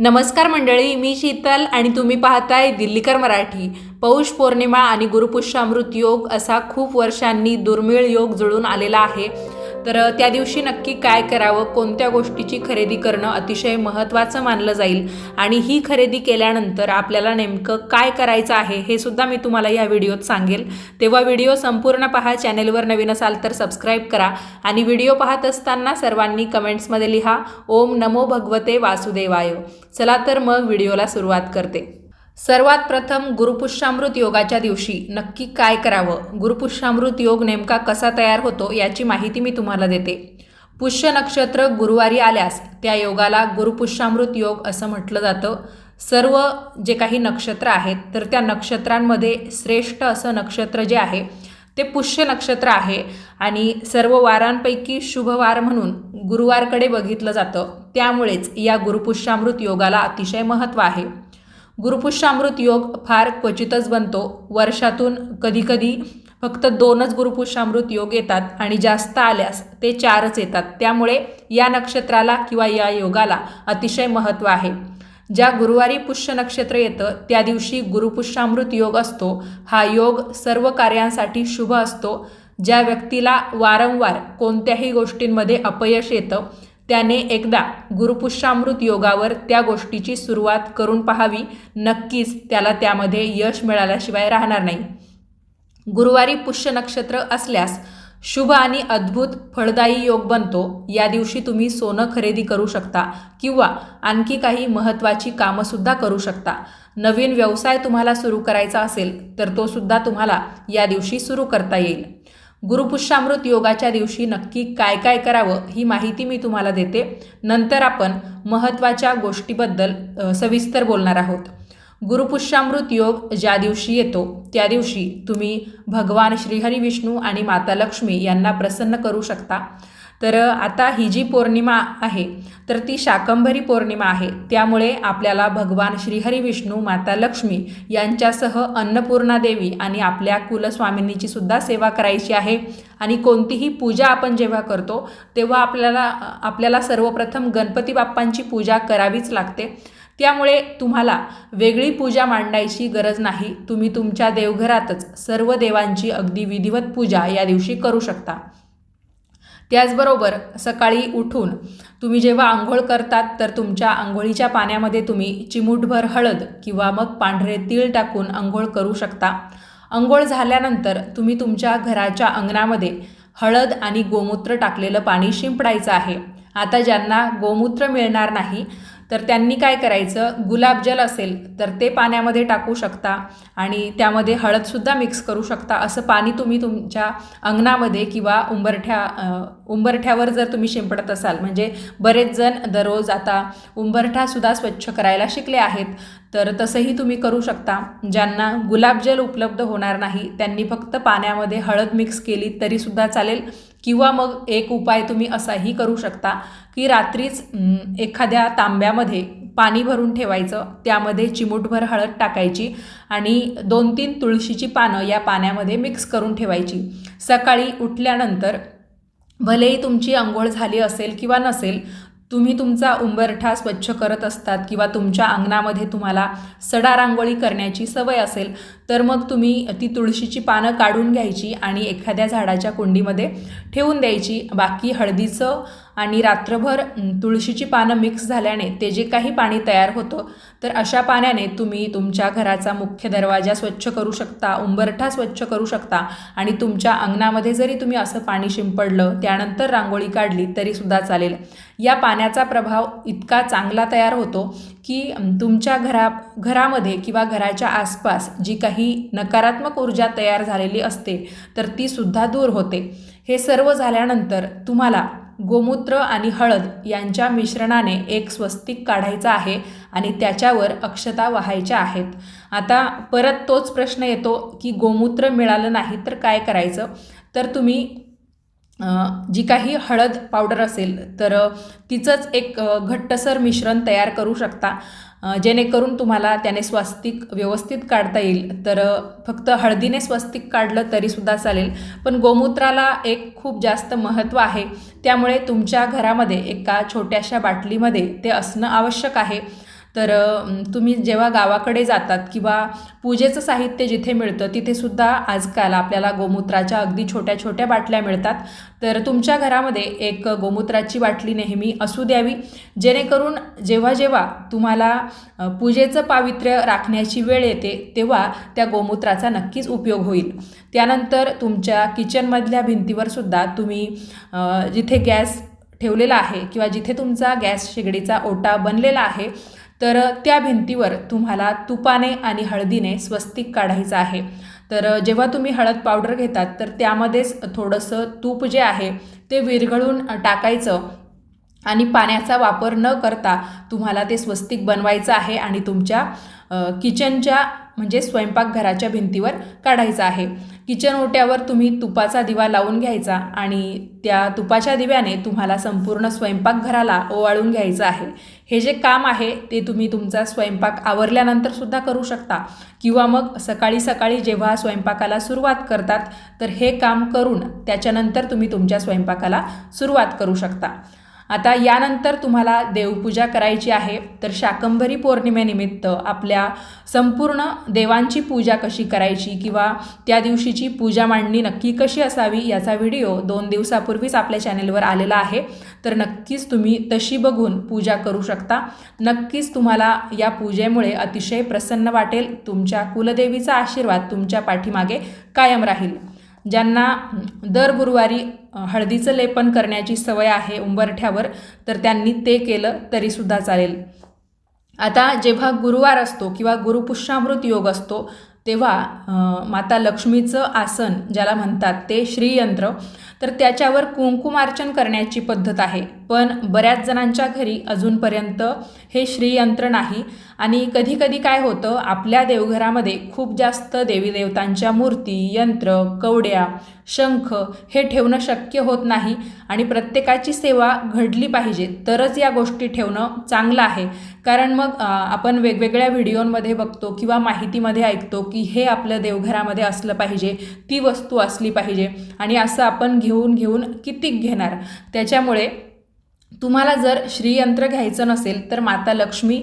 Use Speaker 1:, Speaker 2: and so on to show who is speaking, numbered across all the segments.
Speaker 1: नमस्कार मंडळी मी शीतल आणि तुम्ही पाहताय दिल्लीकर मराठी. पौष पौर्णिमा आणि गुरुपुष्यामृत योग असा खूप वर्षांनी दुर्मिळ योग जुळून आलेला आहे. तर त्या दिवशी नक्की काय करावं कोणत्या गोष्टीची खरेदी करणं अतिशय महत्त्वाचं मानलं जाईल आणि ही खरेदी केल्यानंतर आपल्याला नेमकं काय करायचं आहे हे सुद्धा मी तुम्हाला या व्हिडिओत सांगेल. तेव्हा व्हिडिओ संपूर्ण पहा चॅनेलवर नवीन असाल तर सबस्क्राईब करा आणि व्हिडिओ पाहत असताना सर्वांनी कमेंट्समध्ये लिहा ओम नमो भगवते वासुदेवाय. चला तर मग व्हिडिओला सुरुवात करते. सर्वात प्रथम गुरुपुष्यामृत योगाच्या दिवशी नक्की काय करावं? गुरुपुष्यामृत योग नेमका कसा तयार होतो याची माहिती मी तुम्हाला देते. पुष्य नक्षत्र गुरुवारी आल्यास त्या योगाला गुरुपुष्यामृत योग असं म्हटलं जातं. सर्व जे काही नक्षत्र आहेत तर त्या नक्षत्रांमध्ये श्रेष्ठ असं नक्षत्र जे आहे ते पुष्य नक्षत्र आहे आणि सर्व वारांपैकी शुभ वार म्हणून गुरुवारकडे बघितलं जातं. त्यामुळेच या गुरुपुष्यामृत योगाला अतिशय महत्त्व आहे. गुरुपुष्यामृत योग फार क्वचितच बनतो. वर्षातून कधीकधी फक्त दोनच गुरुपुष्यामृत योग येतात आणि जास्त आल्यास ते चारच येतात. त्यामुळे या नक्षत्राला किंवा या योगाला अतिशय महत्त्व आहे. ज्या गुरुवारी पुष्य नक्षत्र येतं त्या दिवशी गुरुपुष्यामृत योग असतो. हा योग सर्व कार्यांसाठी शुभ असतो. ज्या व्यक्तीला वारंवार कोणत्याही गोष्टींमध्ये अपयश येतं त्याने एकदा गुरुपुष्यामृत योगावर त्या गोष्टीची सुरुवात करून पाहावी. नक्कीच त्याला त्यामध्ये यश मिळाल्याशिवाय राहणार नाही. गुरुवारी पुष्य नक्षत्र असल्यास शुभ आणि अद्भुत फळदायी योग बनतो. या दिवशी तुम्ही सोनं खरेदी करू शकता किंवा आणखी काही महत्त्वाची कामंसुद्धा करू शकता. नवीन व्यवसाय तुम्हाला सुरू करायचा असेल तर तो सुद्धा तुम्हाला या दिवशी सुरू करता येईल. गुरुपुष्यामृत योगाच्या दिवशी नक्की काय काय करावं ही माहिती मी तुम्हाला देते. नंतर आपण महत्त्वाच्या गोष्टीबद्दल सविस्तर बोलणार आहोत. गुरुपुष्यामृत योग ज्या दिवशी येतो त्या दिवशी तुम्ही भगवान श्रीहरी विष्णू आणि माता लक्ष्मी यांना प्रसन्न करू शकता. तर आता ही जी पौर्णिमा आहे तर ती शाकंभरी पौर्णिमा आहे. त्यामुळे आपल्याला भगवान श्रीहरी विष्णू माता लक्ष्मी यांच्यासह अन्नपूर्णा देवी आणि आपल्या कुलस्वामिनीची सुद्धा सेवा करायची आहे. आणि कोणतीही पूजा आपण जेव्हा करतो तेव्हा आपल्याला आपल्याला सर्वप्रथम गणपती बाप्पांची पूजा करावीच लागते. त्यामुळे तुम्हाला वेगळी पूजा मांडायची गरज नाही. तुम्ही तुमच्या देवघरातच सर्व देवांची अगदी विधिवत पूजा या दिवशी करू शकता. त्याचबरोबर सकाळी उठून तुम्ही जेव्हा आंघोळ करतात तर तुमच्या आंघोळीच्या पाण्यामध्ये तुम्ही चिमूटभर हळद किंवा मग पांढरे तीळ टाकून आंघोळ करू शकता. आंघोळ झाल्यानंतर तुम्ही तुमच्या घराच्या अंगणामध्ये हळद आणि गोमूत्र टाकलेलं पाणी शिंपडायचं आहे. आता ज्यांना गोमूत्र मिळणार नाही तर त्यांनी काय करायचं? गुलाबजल असेल तर ते पाण्यामध्ये टाकू शकता आणि त्यामध्ये हळदसुद्धा मिक्स करू शकता. असं पाणी तुम्ही तुमच्या अंगणामध्ये किंवा उंबरठ्या उंबरठ्यावर जर तुम्ही शिंपडत असाल म्हणजे बरेच जण दररोज आता उंबरठासुद्धा स्वच्छ करायला शिकले आहेत. तर तसंही तुम्ही करू शकता. ज्यांना गुलाबजल उपलब्ध होणार नाही त्यांनी फक्त पाण्यामध्ये हळद मिक्स केली तरीसुद्धा चालेल. किंवा मग एक उपाय तुम्ही असाही करू शकता की रात्रीच एखाद्या तांब्यामध्ये पाणी भरून ठेवायचं. त्यामध्ये चिमूटभर हळद टाकायची आणि दोन तीन तुळशीची पानं या पाण्यामध्ये मिक्स करून ठेवायची. सकाळी उठल्यानंतर भलेही तुमची आंघोळ झाली असेल किंवा नसेल तुम्ही तुमचा उंबरठा स्वच्छ करत असतात किंवा तुमच्या अंगणामध्ये तुम्हाला सडा रांगोळी करण्याची सवय असेल तर मग तुम्ही ती तुळशीची पानं काढून घ्यायची आणि एखाद्या झाडाच्या कुंडीमध्ये ठेवून द्यायची. बाकी हळदीचं आणि रात्रभर तुळशीची पानं मिक्स झाल्याने ते जे काही पाणी तयार होतं तर अशा पाण्याने तुम्ही तुमच्या घराचा मुख्य दरवाजा स्वच्छ करू शकता उंबरठा स्वच्छ करू शकता आणि तुमच्या अंगणामध्ये जरी तुम्ही असं पाणी शिंपडलं त्यानंतर रांगोळी काढली तरीसुद्धा चालेल. या पाण्याचा प्रभाव इतका चांगला तयार होतो की तुमच्या घरा घरामध्ये किंवा घराच्या आसपास जी काही नकारात्मक ऊर्जा तयार झालेली असते तर ती सुद्धा दूर होते. हे सर्व झाल्यानंतर तुम्हाला गोमूत्र आणि हळद यांच्या मिश्रणाने एक स्वस्तिक काढायचा आहे आणि त्याच्यावर अक्षता वाहायच्या आहेत. आता परत तोच प्रश्न येतो की गोमूत्र मिळालं नाही तर काय करायचं? तर तुम्ही जी काही हळद पावडर असेल तर तिचंच एक घट्टसर मिश्रण तयार करू शकता. जेणेकरून तुम्हाला त्याने स्वस्तिक व्यवस्थित काढता येईल. तर फक्त हळदीने स्वस्तिक काढलं तरीसुद्धा चालेल. पण गोमूत्राला एक खूप जास्त महत्त्व आहे. त्यामुळे तुमच्या घरामध्ये एका छोट्याशा बाटलीमध्ये ते असणं आवश्यक आहे. तर तुम्ही जेव्हा गावाकडे जातात किंवा पूजेचं साहित्य जिथे मिळतं तिथेसुद्धा आजकाल आपल्याला गोमूत्राच्या अगदी छोट्या छोट्या बाटल्या मिळतात. तर तुमच्या घरामध्ये एक गोमूत्राची बाटली नेहमी असू द्यावी जेणेकरून जेव्हा जेव्हा तुम्हाला पूजेचं पावित्र्य राखण्याची वेळ येते तेव्हा त्या गोमूत्राचा नक्कीच उपयोग होईल. त्यानंतर तुमच्या किचनमधल्या भिंतीवर सुद्धा तुम्ही जिथे गॅस ठेवलेला आहे किंवा जिथे तुमचा गॅस शेगडीचा ओटा बनलेला आहे तर त्या भिंतीवर तुम्हाला तुपाने आणि हळदीने स्वस्तिक काढायचं आहे. तर जेव्हा तुम्ही हळद पावडर घेतात तर त्यामध्येच थोडंसं तूप जे आहे ते विरघळून टाकायचं आणि पाण्याचा वापर न करता तुम्हाला ते स्वस्तिक बनवायचं आहे आणि तुमच्या किचनच्या म्हणजे स्वयंपाकघराच्या भिंतीवर काढायचं आहे. किचन ओट्यावर तुम्ही तुपाचा दिवा लावून घ्यायचा आणि त्या तुपाच्या दिव्याने तुम्हाला संपूर्ण स्वयंपाकघराला ओवाळून घ्यायचं आहे. हे जे काम आहे ते तुम्ही तुमचा स्वयंपाक आवरल्यानंतर सुद्धा करू शकता. किंवा मग सकाळी सकाळी जेव्हा स्वयंपाकाला सुरुवात करतात तर हे काम करून त्याच्यानंतर तुम्ही तुमच्या स्वयंपाकाला सुरुवात करू शकता. आता यानंतर तुम्हाला देवपूजा करायची आहे. तर शाकंभरी पौर्णिमेनिमित्त आपल्या संपूर्ण देवांची पूजा कशी करायची किंवा त्या दिवशीची पूजा मांडणी नक्की कशी असावी याचा व्हिडिओ दोन दिवसापूर्वीच आपल्या चॅनेलवर आलेला आहे. तर नक्कीच तुम्ही तशी बघून पूजा करू शकता. नक्कीच तुम्हाला या पूजेमुळे अतिशय प्रसन्न वाटेल. तुमच्या कुलदेवीचा आशीर्वाद तुमच्या पाठीमागे कायम राहील. ज्यांना दर गुरुवारी हळदीचं लेपन करण्याची सवय आहे उंबरठ्यावर तर त्यांनी ते केलं तरीसुद्धा चालेल. आता जेव्हा गुरुवार असतो किंवा गुरुपुष्यामृत योग असतो तेव्हा माता लक्ष्मीचं आसन ज्याला म्हणतात ते श्रीयंत्र तर त्याच्यावर कुंकुमार्चन करण्याची पद्धत आहे. पण बऱ्याच जणांच्या घरी अजूनपर्यंत हे श्रीयंत्र नाही. आणि कधीकधी काय होतं आपल्या देवघरामध्ये खूप जास्त देवी देवतांच्या मूर्ती यंत्र कवड्या शंख हे ठेवणं शक्य होत नाही. आणि प्रत्येकाची सेवा घडली पाहिजे तरच या गोष्टी ठेवणं चांगलं आहे. कारण मग आपण वेगवेगळ्या व्हिडिओमध्ये बघतो किंवा माहितीमध्ये ऐकतो की हे आपलं देवघरामध्ये असलं पाहिजे ती वस्तू असली पाहिजे. आणि असं आपण घेऊन घेऊन कितीक घेणार? त्याच्यामुळे तुम्हाला जर श्रीयंत्र घ्यायचं नसेल तर माता लक्ष्मी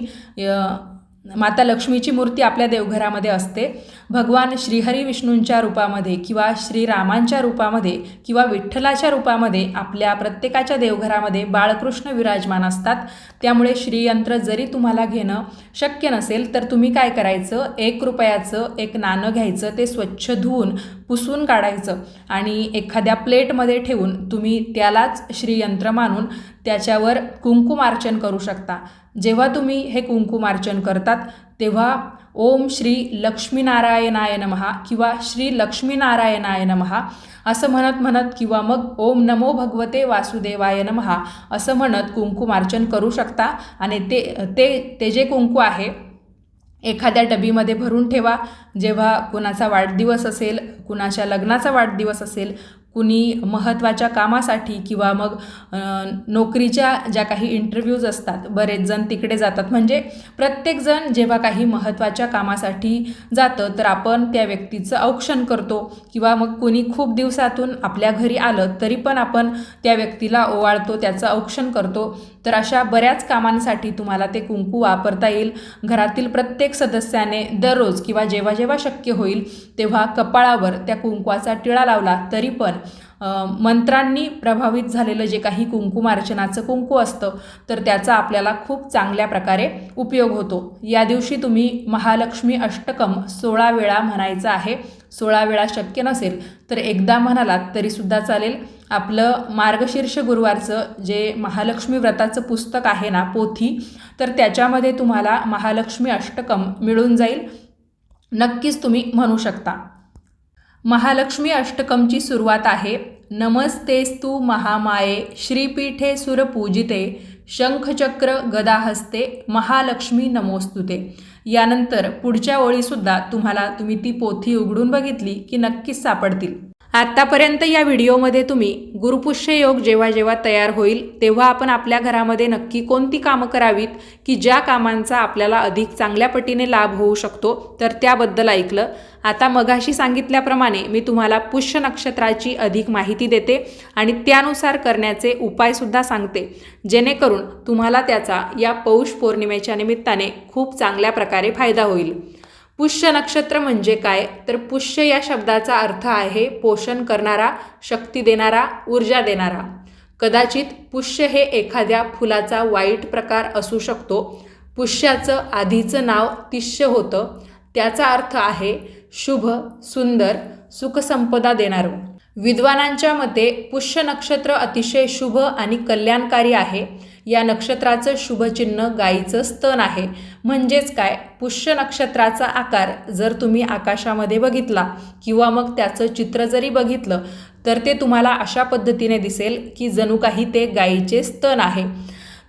Speaker 1: माता लक्ष्मीची मूर्ती आपल्या देवघरामध्ये असते. भगवान श्रीहरी विष्णूंच्या रूपामध्ये किंवा श्रीरामांच्या रूपामध्ये किंवा विठ्ठलाच्या रूपामध्ये आपल्या प्रत्येकाच्या देवघरामध्ये बाळकृष्ण विराजमान असतात. त्यामुळे श्रीयंत्र जरी तुम्हाला घेणं शक्य नसेल तर तुम्ही काय करायचं? एक रुपयाचं एक नाणं घ्यायचं ते स्वच्छ धुवून पुसून काढायचं आणि एखाद्या प्लेटमध्ये ठेवून तुम्ही त्यालाच श्रीयंत्र मानून त्याच्यावर कुंकुमार्चन करू शकता. जेव्हा तुम्ही हे कुंकुमार्चन करतात तेव्हा ओम श्री लक्ष्मीनारायणाय नमहा किंवा श्री लक्ष्मीनारायणाय नमहा असं म्हणत म्हणत किंवा मग ओम नमो भगवते वासुदेवाय नमहा असं म्हणत कुंकुमार्चन करू शकता. आणि ते ते ते जे कुंकू आहे एखाद्या डबीमध्ये भरून ठेवा. जेव्हा कुणाचा वाढदिवस असेल कुणाच्या लग्नाचा वाढदिवस असेल कुणी महत्त्वाच्या कामासाठी किंवा मग नोकरीच्या ज्या काही इंटरव्ह्यूज असतात बरेच जण तिकडे जातात. म्हणजे प्रत्येकजण जेव्हा काही महत्त्वाच्या कामासाठी जातं तर आपण त्या व्यक्तीचं औक्षण करतो. किंवा मग कुणी खूप दिवसातून आपल्या घरी आलं तरी पण आपण त्या व्यक्तीला ओवाळतो त्याचं औक्षण करतो. तर अशा बऱ्याच कामांसाठी तुम्हाला ते कुंकू वापरता येईल. घरातील प्रत्येक सदस्याने दररोज किंवा जेव्हा जेव्हा शक्य होईल तेव्हा कपाळावर त्या कुंकवाचा टिळा लावला तरी पण मंत्रांनी प्रभावित झालेलं जे काही कुंकुमार्चनाचं कुंकू असतं तर त्याचा आपल्याला खूप चांगल्या प्रकारे उपयोग होतो. या दिवशी तुम्ही महालक्ष्मी अष्टकम सोळा वेळा म्हणायचं आहे. सोळा वेळा शक्य नसेल तर एकदा म्हणालात तरीसुद्धा चालेल. आपलं मार्गशीर्ष गुरुवारचं जे महालक्ष्मी व्रताचं पुस्तक आहे ना पोथी तर त्याच्यामध्ये तुम्हाला महालक्ष्मी अष्टकम मिळून जाईल. नक्कीच तुम्ही म्हणू शकता. महालक्ष्मी अष्टकमची सुरुवात आहे. नमस्तेस्तु महामाये श्रीपीठे सुरपूजिते शंखचक्र गदाहस्ते महालक्ष्मी नमोस्तुते. यानंतर पुढच्या ओळीसुद्धा तुम्हाला तुम्ही ती पोथी उघडून बघितली की नक्कीच सापडतील. आत्तापर्यंत या व्हिडिओमध्ये तुम्ही गुरुपुष्य योग जेव्हा जेव्हा तयार होईल तेव्हा आपण आपल्या घरामध्ये नक्की कोणती कामं करावीत की ज्या कामांचा आपल्याला अधिक चांगल्या पटीने लाभ होऊ शकतो तर त्याबद्दल ऐकलं. आता मगाशी सांगितल्याप्रमाणे मी तुम्हाला पुष्य नक्षत्राची अधिक माहिती देते आणि त्यानुसार करण्याचे उपायसुद्धा सांगते. जेणेकरून तुम्हाला त्याचा या पौष पौर्णिमेच्या निमित्ताने खूप चांगल्या प्रकारे फायदा होईल. पुष्य नक्षत्र म्हणजे काय? तर पुष्य या शब्दाचा अर्थ आहे पोषण करणारा शक्ती देणारा ऊर्जा देणारा. कदाचित पुष्य हे एखाद्या फुलाचा वाईट प्रकार असू शकतो. पुष्याचं आधीचं नाव तिष्य होतं. त्याचा अर्थ आहे शुभ सुंदर सुखसंपदा देणारं. विद्वानांच्या मते पुष्य नक्षत्र अतिशय शुभ आणि कल्याणकारी आहे. या नक्षत्राचं शुभचिन्ह गायीचं स्तन आहे. म्हणजेच काय? पुष्य नक्षत्राचा आकार जर तुम्ही आकाशामध्ये बघितला किंवा मग त्याचं चित्र जरी बघितलं तर ते तुम्हाला अशा पद्धतीने दिसेल की जणू काही ते गायीचे स्तन आहे.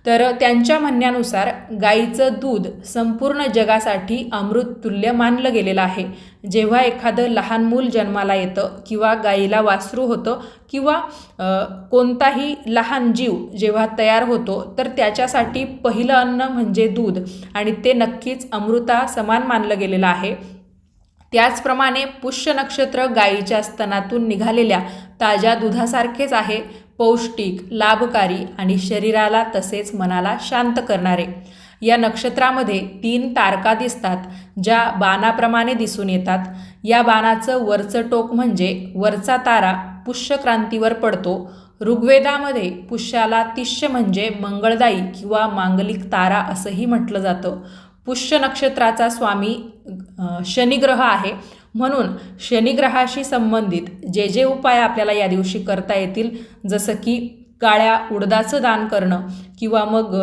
Speaker 1: तर त्यांच्या म्हणण्यानुसार गाईचं दूध संपूर्ण जगासाठी अमृततुल्य मानलं गेलेलं आहे. जेव्हा एखादं लहान मूल जन्माला येतं किंवा गाईला वासरू होतं किंवा कोणताही लहान जीव जेव्हा तयार होतो तर त्याच्यासाठी पहिलं अन्न म्हणजे दूध आणि ते नक्कीच अमृता समान मानलं गेलेलं आहे. त्याचप्रमाणे पुष्य नक्षत्र गायीच्या स्तनातून निघालेल्या ताज्या दुधासारखेच आहे. पौष्टिक लाभकारी आणि शरीराला तसेच मनाला शांत करणारे. या नक्षत्रामध्ये तीन तारका दिसतात ज्या बाणाप्रमाणे दिसून येतात. या बाणाचं वरचं टोक म्हणजे वरचा तारा पुष्यक्रांतीवर पडतो. ऋग्वेदामध्ये पुष्याला तिष्य म्हणजे मंगळदायी किंवा मांगलिक तारा असंही म्हटलं जातं. पुष्य नक्षत्राचा स्वामी शनिग्रह आहे. म्हणून शनिग्रहाशी संबंधित जे जे उपाय आपल्याला या दिवशी करता येतील जसं की काळ्या उडदाचं दान करणं किंवा मग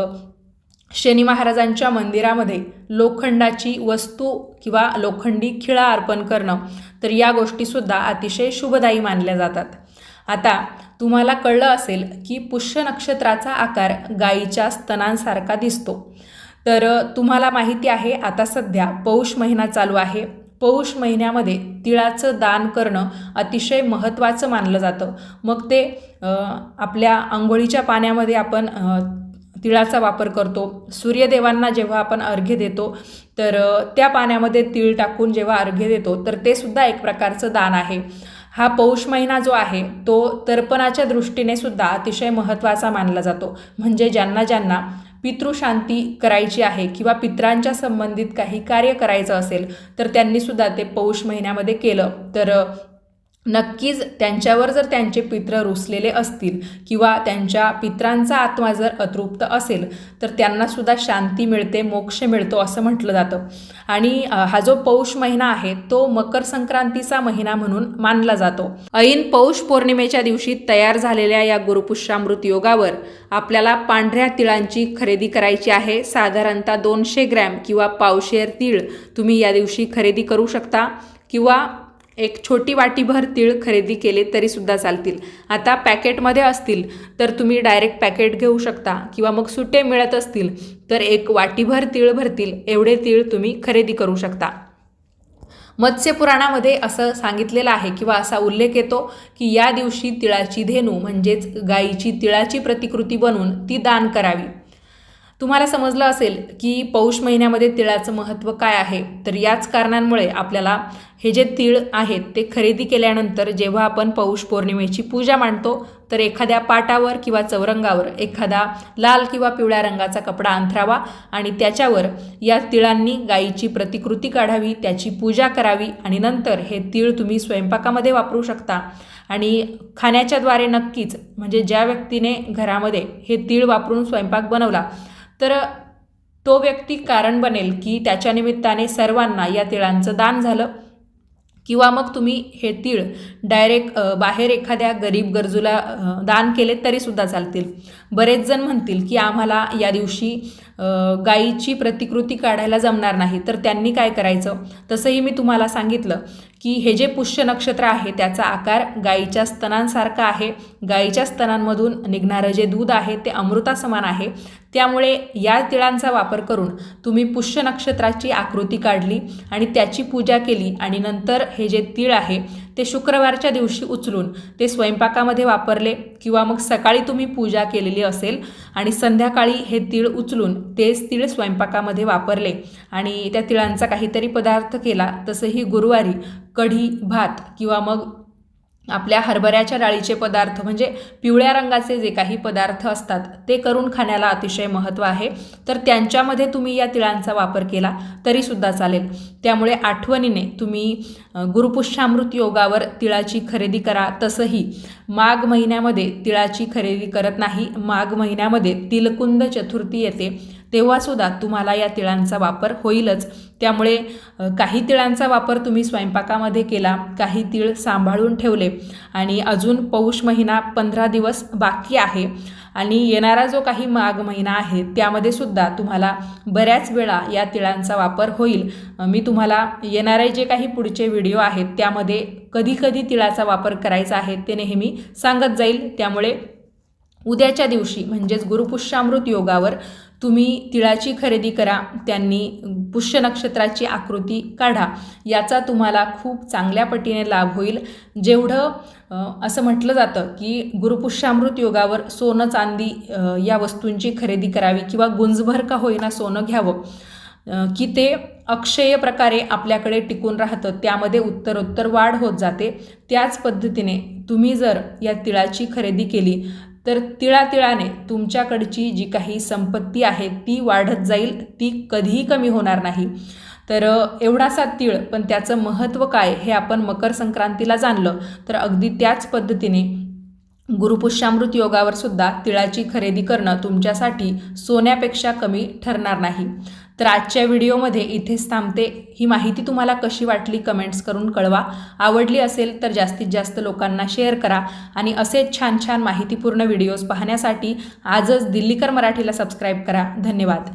Speaker 1: शनी महाराजांच्या मंदिरामध्ये लोखंडाची वस्तू किंवा लोखंडी खिळा अर्पण करणं तर या गोष्टीसुद्धा अतिशय शुभदायी मानल्या जातात. आता तुम्हाला कळलं असेल की पुष्य नक्षत्राचा आकार गायीच्या स्तनांसारखा दिसतो. तर तुम्हाला माहिती आहे आता सध्या पौष महिना चालू आहे. पौष महिन्यामध्ये तिळाचं दान करणं अतिशय महत्त्वाचं मानलं जातं. मग ते आपल्या आंघोळीच्या पाण्यामध्ये आपण तिळाचा वापर करतो. सूर्यदेवांना जेव्हा आपण अर्घ्य देतो तर त्या पाण्यामध्ये तिळ टाकून जेव्हा अर्घ्य देतो तर ते सुद्धा एक प्रकारचं दान आहे. हा पौष महिना जो आहे तो तर्पणाच्या दृष्टीने सुद्धा अतिशय महत्त्वाचा मानला जातो. म्हणजे ज्यांना ज्यांना पितृशांती करायची आहे किंवा पित्रांच्या संबंधित काही कार्य करायचं असेल तर त्यांनीसुद्धा ते पौष महिन्यामध्ये केलं. तर नक्कीच त्यांच्यावर जर त्यांचे पित्र रुसलेले असतील किंवा त्यांच्या पित्रांचा आत्मा जर अतृप्त असेल तर त्यांनासुद्धा शांती मिळते मोक्ष मिळतो असं म्हटलं जातं. आणि हा जो पौष महिना आहे तो मकर संक्रांतीचा महिना म्हणून मानला जातो. ऐन पौष पौर्णिमेच्या दिवशी तयार झालेल्या या गुरुपुष्यामृत योगावर आपल्याला पांढऱ्या तिळांची खरेदी करायची आहे. साधारणतः दोनशे ग्रॅम किंवा पावशेर तीळ तुम्ही या दिवशी खरेदी करू शकता किंवा एक छोटी वाटीभर तीळ खरेदी केले तरीसुद्धा चालतील. आता पॅकेटमध्ये असतील तर तुम्ही डायरेक्ट पॅकेट घेऊ शकता किंवा मग सुटे मिळत असतील तर एक वाटीभर तीळ भरतील एवढे तीळ तुम्ही खरेदी करू शकता. मत्स्यपुराणामध्ये असं सांगितलेलं आहे किंवा असा उल्लेख येतो की या दिवशी तिळाची धेनू म्हणजेच गायीची तिळाची प्रतिकृती बनवून ती दान करावी. तुम्हाला समजलं असेल की पौष महिन्यामध्ये तिळाचं महत्त्व काय आहे? तर याच कारणांमुळे आपल्याला हे जे तीळ आहेत ते खरेदी केल्यानंतर जेव्हा आपण पौष पौर्णिमेची पूजा मांडतो तर एखाद्या पाटावर किंवा चौरंगावर एखादा लाल किंवा पिवळ्या रंगाचा कपडा अंथरावा आणि त्याच्यावर या तिळांनी गायीची प्रतिकृती काढावी त्याची पूजा करावी आणि नंतर हे तीळ तुम्ही स्वयंपाकामध्ये वापरू शकता. आणि खाण्याच्याद्वारे नक्कीच म्हणजे ज्या व्यक्तीने घरामध्ये हे तीळ वापरून स्वयंपाक बनवला तर तो व्यक्ती कारण बनेल की त्याच्या निमित्ताने सर्वांना या तिळांचं दान झालं. किंवा मग तुम्ही हे तीळ डायरेक्ट बाहेर एखाद्या गरीब गरजूला दान केले तरीसुद्धा चालतील. बरेच जण म्हणतील की आम्हाला या दिवशी गायीची प्रतिकृती काढायला जमणार नाही. तर त्यांनी काय करायचं? तसंही मी तुम्हाला सांगितलं की हे जे पुष्य नक्षत्र आहे त्याचा आकार गायीच्या स्तनांसारखा आहे. गायीच्या स्तनांमधून निघणारं जे दूध आहे ते अमृतासमान आहे. त्यामुळे या तिळांचा वापर करून तुम्ही पुष्य नक्षत्राची आकृती काढली आणि त्याची पूजा केली आणि नंतर हे जे तीळ आहे ते शुक्रवारच्या दिवशी उचलून ते स्वयंपाकामध्ये वापरले किंवा मग सकाळी तुम्ही पूजा केलेली असेल आणि संध्याकाळी हे तीळ उचलून तेच तीळ स्वयंपाकामध्ये वापरले आणि त्या तिळांचा काहीतरी पदार्थ केला तसंही गुरुवारी कढी भात किंवा मग आपल्या हरभऱ्याच्या डाळीचे पदार्थ म्हणजे पिवळ्या रंगाचे जे काही पदार्थ असतात ते करून खाण्याला अतिशय महत्त्व आहे. तर त्यांच्यामध्ये तुम्ही या तिळांचा वापर केला तरीसुद्धा चालेल. त्यामुळे आठवणीने तुम्ही गुरुपुष्यामृत योगावर तिळाची खरेदी करा. तसंही माघ महिन्यामध्ये तिळाची खरेदी करत नाही. माघ महिन्यामध्ये तिलकुंद चतुर्थी येते. तेव्हासुद्धा तुम्हाला या तिळांचा वापर होईलच. त्यामुळे काही तिळांचा वापर तुम्ही स्वयंपाकामध्ये केला काही तीळ सांभाळून ठेवले आणि अजून पौष महिना पंधरा दिवस बाकी आहे आणि येणारा जो काही माघ महिना आहे त्यामध्ये सुद्धा तुम्हाला बऱ्याच वेळा या तिळांचा वापर होईल. मी तुम्हाला येणारे जे काही पुढचे व्हिडिओ आहेत त्यामध्ये कधी कधी तिळाचा वापर करायचा आहे ते नेहमी सांगत जाईल. त्यामुळे उद्याच्या दिवशी म्हणजेच गुरुपुष्यामृत योगावर तुम्ही तिळाची खरेदी करा त्यांनी पुष्य नक्षत्राची आकृती काढा. याचा तुम्हाला खूप चांगल्या पटीने लाभ होईल. जेवढं असं म्हटलं जातं की गुरुपुष्यामृत योगावर सोनं चांदी या वस्तूंची खरेदी करावी किंवा गुंजभर का होईना सोनं घ्यावं की ते अक्षय प्रकारे आपल्याकडे टिकून राहतं त्यामध्ये उत्तरोत्तर वाढ होत जाते. त्याच पद्धतीने तुम्ही जर या तिळाची खरेदी केली तर तिळातिळाने तुमच्याकडची जी काही संपत्ती आहे ती वाढत जाईल ती कधीही कमी होणार नाही. तर एवढासा तीळ पण त्याचं महत्त्व काय हे आपण मकर संक्रांतीला जाणलं. तर अगदी त्याच पद्धतीने गुरुपुष्यामृत योगावर सुद्धा तिळाची खरेदी करणं तुमच्यासाठी सोन्यापेक्षा कमी ठरणार नाही. तर आजच्या व्हिडिओमध्ये इथेच थांबते. ही माहिती तुम्हाला कशी वाटली कमेंट्स करून कळवा. आवडली असेल तर जास्तीत जास्त लोकांना शेअर करा आणि असेच छान छान माहितीपूर्ण व्हिडिओज पाहण्यासाठी आजच दिल्लीकर मराठीला सबस्क्राईब करा. धन्यवाद.